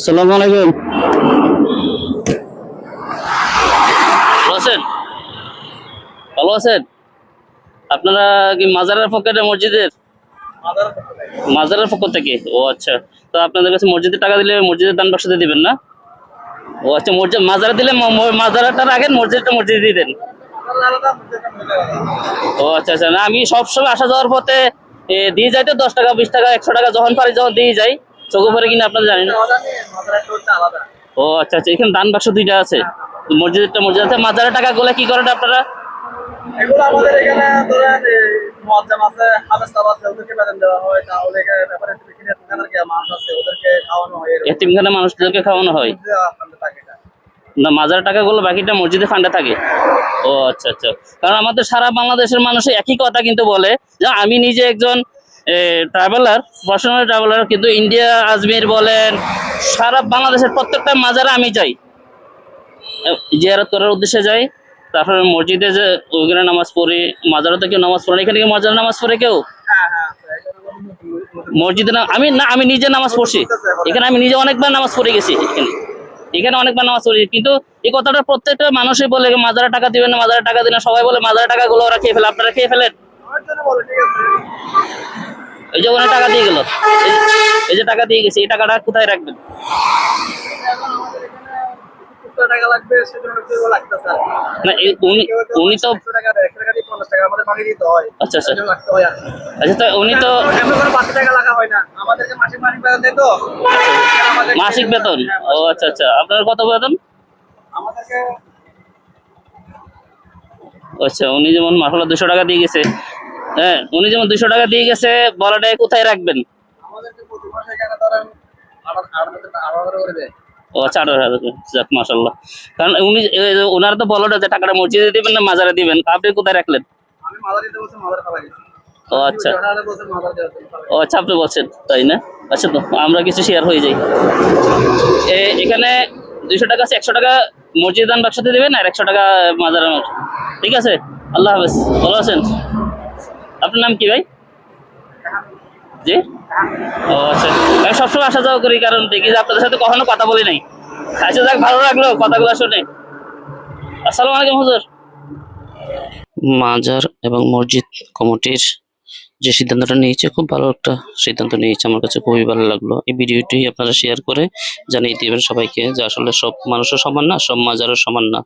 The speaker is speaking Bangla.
আসসালামু আলাইকুম। আছেন? ভালো আছেন? আপনারা কি মাজারের পকেটে মসজিদের? মাজারের পক্ষ থেকে? ও আচ্ছা। তো আপনাদের কাছে মসজিদের টাকা দিলে মসজিদের দান বাক্সতে দিবেন না? ও আচ্ছা মসজিদ মাজারে দিলে ম- ম- মাজারটার আগে মসজিদটা মসজিদে দিয়ে দেন। ও আচ্ছা আচ্ছা। না, আমি সবসময় আসা যাওয়ার পথে দিয়ে যাই তো দশ টাকা, বিশ টাকা, একশো টাকা, যখন পারি যখন দিয়ে যাই। চোখে পরে কিনা আপনারা জানেন? না ও আচ্ছা আচ্ছা এখানে দান বাক্স দুইটা আছে। মসজিদটা মসজিদ আছে। মাজারের টাকা গুলা কি করেন আপনারা? এগুলো আমাদের এখানে ধরেন মোয়াজ্জাম আছে হাফেজ সাহেব আছে ওদেরকে বেতন দেওয়া হয়। তাহলে এখানে ব্যাপারে কিনে দোকানের মানুষ আছে ওদেরকে খাওয়ানো হয় এতিমখানা মানুষদেরকে খাওয়ানো হয়? না। টাকাগুলো বাকিটা মসজিদে ফান্ডে থাকে। ও আচ্ছা আচ্ছা। কারণ আমাদের সারা বাংলাদেশের মানুষ একই কথা কিন্তু বলে। যে আমি নিজে একজন ট্রাভেলার পার্সোনাল ট্রাভেলার কিন্তু ইন্ডিয়া আজমির বলেন সারা বাংলাদেশের প্রত্যেকটা মাজারে আমি যাই। জিয়ারত করার উদ্দেশ্যে যাই। তারপরে মসজিদে যে ওইখানে নামাজ পড়ি মাজারে তো কেউ নামাজ পড়ে না। এখানে কি মাজারে নামাজ পড়ে কেউ? হ্যাঁ হ্যাঁ মসজিদে না আমি না আমি নিজে নামাজ পড়ছি। এখানে আমি নিজে অনেকবার নামাজ পড়ে গেছি এখানে। এখানে অনেকবার নামাজ পড়ি। কিন্তু এই কথাটা প্রত্যেকটা মানুষই বলে মাজারে টাকা দিবেন না মাজারে টাকা দিবেন সবাই বলে মাজারে টাকাগুলো ওরা খেয়ে ফেলে আপনারা খেয়ে ফেলেন? এই যে ওখানে টাকা দিয়ে গেল। এই যে টাকা দিয়ে গেছে এই টাকাটা কোথায় রাখবেন? উনি তো 100 টাকা 100 টাকা দিয়ে 50 টাকা আমাদের বাকি দিতে হয়। আচ্ছা আচ্ছা। হয় আচ্ছা তো উনি তো এমনি কোনো বাড়তি টাকা লাগা হয় না। আমাদেরকে মাসিক বেতন দেয় তো। মাসিক বেতন? হ্যাঁ, ও আচ্ছা আচ্ছা। আপনার কত বেতন? আমাদেরকে আচ্ছা উনি যেমন মাসালা দুশো টাকা দিয়ে গেছে হ্যাঁ উনি যেমন দুশো টাকা দিয়ে গেছে বলাটা কোথায় রাখবেন? দেয়। ও চার হাজার যাক মাসাল্লাহ কারণ উনি এ, তো বলো যে টাকাটা মসজিদে দিবেন না মাজারে দিবেন আপনি কোথায় রাখলেন? আমি মাদার দিতে বলছি মাদার খাওয়া গেছি ও আচ্ছা। ও আচ্ছা আপনি বলছেন তাই না? আচ্ছা তো আমরা কিছু শেয়ার হয়ে যাই। এখানে দুইশো টাকা আছে একশো টাকা মসজিদ দান বাক্সতে দেবেন আর একশো টাকা মাজার ঠিক আছে? আল্লাহ হাফেজ ভালো আছেন? আপনার নাম কি ভাই? জি? ও আচ্ছা। আমি সবসময় আসা যাওয়া করি, কারণ দেখি যে আপনাদের সাথে কখনো কথা বলি নাই। আচ্ছা যাক, ভালো লাগল কথাগুলো শুনে। আসসালামু আলাইকুম, হুজুর। মাজার এবং মসজিদ কমিটির যে সিদ্ধান্তটা নিয়েছে, খুব ভালো একটা সিদ্ধান্ত নিয়েছে। আমার কাছে খুবই ভালো লাগল। এই ভিডিওটি আপনারা শেয়ার করে জানিয়ে দিবেন সবাইকে যে আসলে সব মানুষও সমান না, সব মাজারও সমান না।